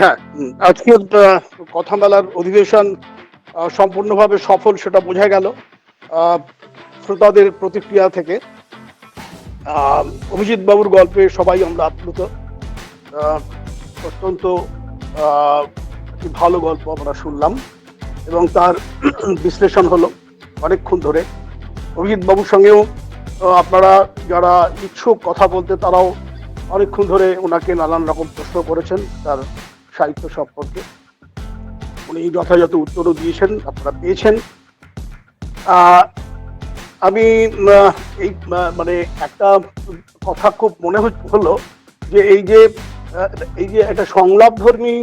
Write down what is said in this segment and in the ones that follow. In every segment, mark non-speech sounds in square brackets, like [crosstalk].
হ্যাঁ আজকের কথা মেলার অধিবেশন সম্পূর্ণভাবে সফল সেটা বোঝা গেল শ্রোতাদের প্রতিক্রিয়া থেকে। অভিজিৎ বাবুর গল্পে সবাই আমরা আপ্লুত। অত্যন্ত ভালো গল্প আমরা শুনলাম এবং তার বিশ্লেষণ হলো অনেকক্ষণ ধরে। অভিজিৎ বাবুর সঙ্গেও আপনারা যারা ইচ্ছুক কথা বলতে তারাও অনেকক্ষণ ধরে ওনাকে নানান রকম প্রশ্ন করেছেন। তার সাহিত্য সম্পর্কে। উনি যথাযথ উত্তরও দিয়েছেন, আপনারা পেয়েছেন। আমি এই মানে একটা কথা খুব মনে হলো যে এই যে এই যে একটা সংলাপ ধর্মী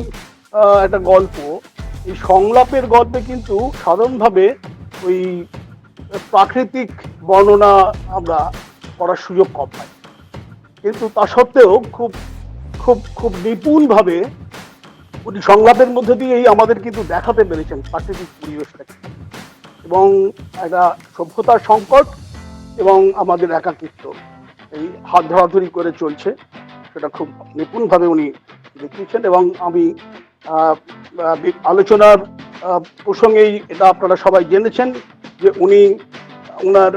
একটা গল্প, এই সংলাপের গল্পে কিন্তু সাধারণভাবে ওই প্রাকৃতিক বর্ণনা আমরা করার সুযোগ কম পাই। কিন্তু তা সত্ত্বেও খুব খুব খুব নিপুণভাবে উনি সংলাপের মধ্যে দিয়েই আমাদের কিন্তু দেখাতে পেরেছেন প্রাকৃতিক পরিবেশটাকে। এবং একটা সভ্যতার সংকট এবং আমাদের একাকিত্ব। এই হাত ধরাধরি করে চলছে, সেটা খুব নিপুণভাবে উনি দেখিয়েছেন এবং আমি আলোচনার প্রসঙ্গেই এটা আপনারা সবাই জেনেছেন যে উনি ওনার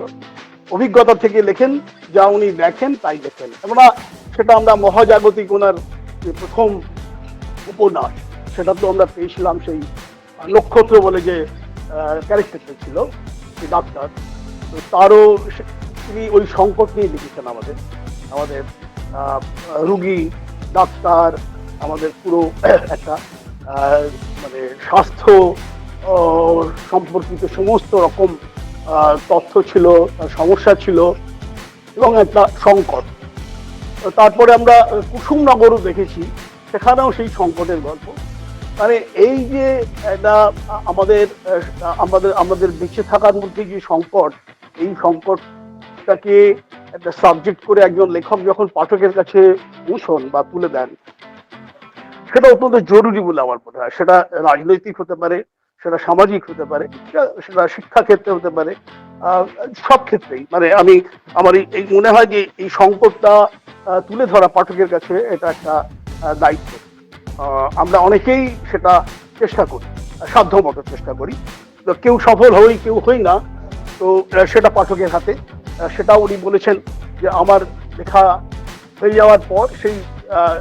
অভিজ্ঞতা থেকে লেখেন, যা উনি দেখেন তাই লেখেন। আমরা সেটা আমরা মহাজাগতিক ওনার প্রথম উপন্যাস। সেটা তো আমরা পেয়েছিলাম সেই নক্ষত্র বলে যে ক্যারেক্টারটা ছিল, সেই ডাক্তার। তো তারও তিনি ওই সংকট নিয়ে লিখেছেন আমাদের। আমাদের রুগী, ডাক্তার, আমাদের পুরো, [clears throat] একটা মানে স্বাস্থ্য সম্পর্কিত সমস্ত রকম তথ্য ছিল সমস্যা ছিল, এবং একটা সংকট। তারপরে আমরা কুসুমনগরও দেখেছি। সেখানেও সেই সংকটের গল্প। মানে এই যে, একটা, আমাদের আমাদের আমাদের বেঁচে থাকার মধ্যে যে সংকট, এই সংকটটাকে একটা সাবজেক্ট করে একজন লেখক যখন পাঠকের কাছে পৌঁছন বা তুলে দেন, সেটা অত্যন্ত জরুরি বলে আমার মনে হয়। সেটা রাজনৈতিক হতে পারে, সেটা সামাজিক হতে পারে, সেটা- শিক্ষা ক্ষেত্রে হতে পারে সব ক্ষেত্রেই। মানে আমি, আমার এই- মনে হয় যে এই সংকটটা তুলে ধরা পাঠকের কাছে এটা একটা দায়িত্ব। আমরা অনেকেই সেটা চেষ্টা করি, সাধ্য মতো চেষ্টা করি। তো কেউ সফল হই, কেউ হই না, তো সেটা পাঠকের হাতে। সেটা উনি বলেছেন যে, আমার লেখা হয়ে যাওয়ার পর সেই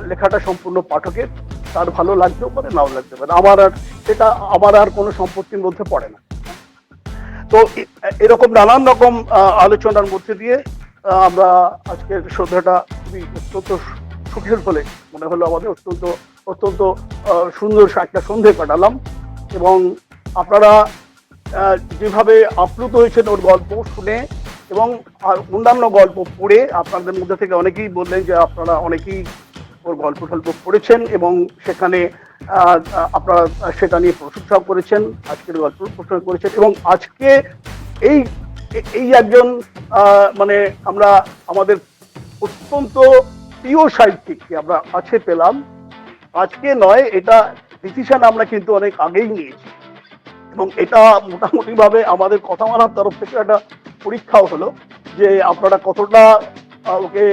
লেখাটা সম্পূর্ণ পাঠকের। তার ভালো লাগতেও পারে, নাও লাগতে পারে। আমার আর, সেটা আমার আর কোনো সম্পত্তির মধ্যে পড়ে না। তো এরকম নানান রকম আলোচনার মধ্যে দিয়ে আমরা আজকের সন্ধ্যাটা খুবই অত্যন্ত সুখের ফলে মনে হলো আমাদের অত্যন্ত অত্যন্ত সুন্দর একটা সন্ধে কাটালাম। এবং আপনারা যেভাবে আপ্লুত হয়েছেন ওর গল্প শুনে এবং আর অন্যান্য গল্প পড়ে, আপনাদের মধ্যে থেকে অনেকেই বললেন যে আপনারা অনেকেই ওর গল্প টল্প পড়েছেন এবং সেখানে আপনারা সেটা নিয়ে প্রশংসাও করেছেন, আজকের গল্প প্রশংসা করেছেন এবং আজকে এই এই একজন মানে আমরা আমাদের অত্যন্ত প্রিয় সাহিত্যিককে আমরা কাছে পেলাম, আজকে নয়, এটা ডিসিশন আমরা কিন্তু অনেক আগেই নিয়েছি। এবং এটা মোটামুটি ভাবে আমাদের কথা মানার তরফ থেকে একটা পরীক্ষাও হলো যে আপনারা কতটা ওকে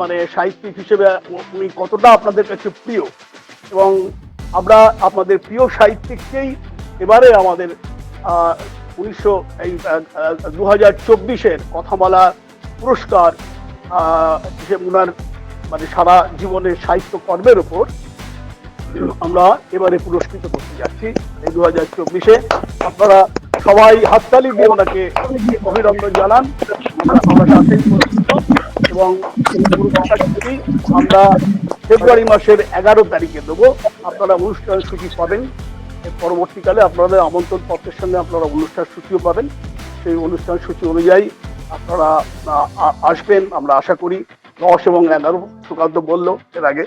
মানে সাহিত্যিক হিসেবে উনি কতটা আপনাদের কাছে প্রিয়। এবং আমরা আপনাদের প্রিয় সাহিত্যিককেই এবারে আমাদের উনিশশো, এই দু হাজার চব্বিশের কথামালা পুরস্কার ওনার মানে সারা জীবনের সাহিত্য কর্মের ওপর আমরা এবারে পুরস্কৃত করতে যাচ্ছি। এই দু হাজার চব্বিশে আপনারা সবাই হাততালি দিয়ে ওনাকে অভিনন্দন জানান। আমরা এবং আমরা ফেব্রুয়ারি মাসের এগারো তারিখে দেবো। আপনারা অনুষ্ঠান সূচি পাবেন। পরবর্তীকালে আপনাদের আমন্ত্রণ পত্রের সঙ্গে আপনারা অনুষ্ঠান সূচিও পাবেন। সেই অনুষ্ঠান সূচি অনুযায়ী আপনারা আসবেন। আমরা আশা করি দশ এবং এগারো সুকান্ত বলল এর আগে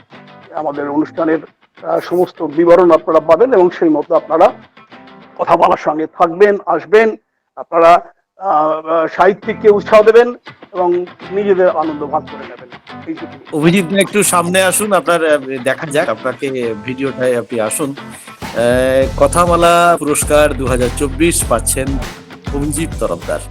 আমাদের অনুষ্ঠানের সমস্ত বিবরণ আপনারা পাবেন এবং সেই মতো আপনারা কথা বলার সঙ্গে থাকবেন, আসবেন। আপনারা সাহিত্যিককে উৎসাহ দেবেন এবং নিজেদের আনন্দ ভাগ করে নেবেন। অভিজিৎ একটু সামনে আসুন, আপনার দেখা যাক, আপনাকে ভিডিওটায় আপনি আসুন। কথামালা পুরস্কার দু হাজার চব্বিশ পাচ্ছেন অভিজিৎ তরফদার।